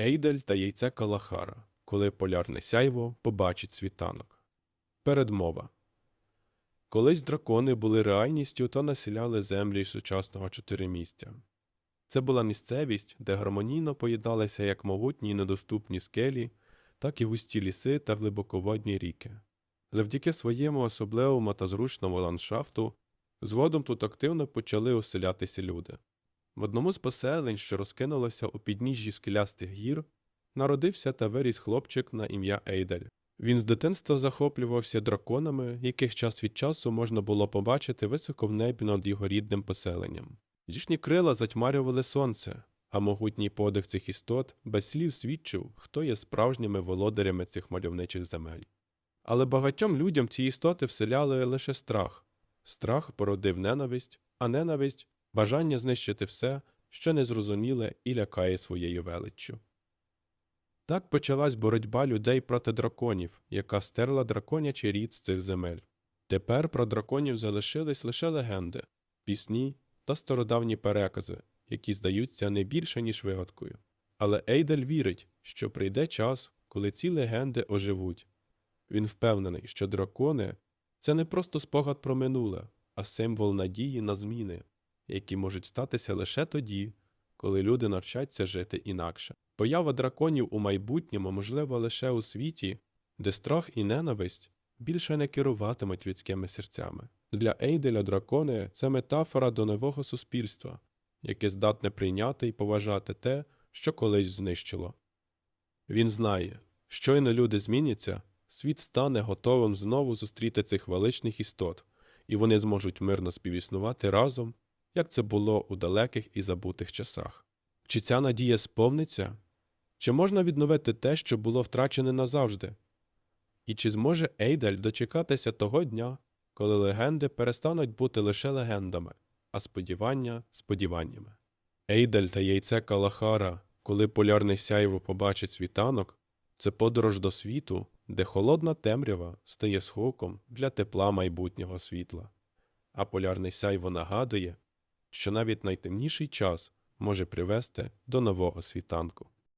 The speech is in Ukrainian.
Ейдель та яйце Калахара, коли полярне сяйво побачить світанок. Передмова. Колись дракони були реальністю та населяли землі сучасного чотиримістя. Це була місцевість, де гармонійно поєдналися як могутні й недоступні скелі, так і густі ліси та глибоководні ріки. Завдяки своєму особливому та зручному ландшафту, згодом тут активно почали оселятися люди. В одному з поселень, що розкинулося у підніжжі скелястих гір, народився та виріс хлопчик на ім'я Ейдель. Він з дитинства захоплювався драконами, яких час від часу можна було побачити високо в небі над його рідним поселенням. Їхні крила затьмарювали сонце, а могутній подих цих істот без слів свідчив, хто є справжніми володарями цих мальовничих земель. Але багатьом людям ці істоти вселяли лише страх. Страх породив ненависть, а ненависть бажання знищити все, що незрозуміле і лякає своєю величчю. Так почалась боротьба людей проти драконів, яка стерла драконячий рід з цих земель. Тепер про драконів залишились лише легенди, пісні та стародавні перекази, які здаються не більше, ніж вигадкою. Але Ейдель вірить, що прийде час, коли ці легенди оживуть. Він впевнений, що дракони це не просто спогад про минуле, а символ надії на зміни, які можуть статися лише тоді, коли люди навчаться жити інакше. Поява драконів у майбутньому можлива лише у світі, де страх і ненависть більше не керуватимуть людськими серцями. Для Ейделя дракони це метафора до нового суспільства, яке здатне прийняти і поважати те, що колись знищило. Він знає, щойно люди зміняться, світ стане готовим знову зустріти цих величних істот, і вони зможуть мирно співіснувати разом, як це було у далеких і забутих часах. Чи ця надія сповниться? Чи можна відновити те, що було втрачене назавжди? І чи зможе Ейдель дочекатися того дня, коли легенди перестануть бути лише легендами, а сподівання сподіваннями? Ейдель та яйце Калахара, коли полярне сяйво побачить світанок, це подорож до світу, де холодна темрява стає сховком для тепла майбутнього світла. А полярне сяйво нагадує, що навіть найтемніший час може привести до нового світанку.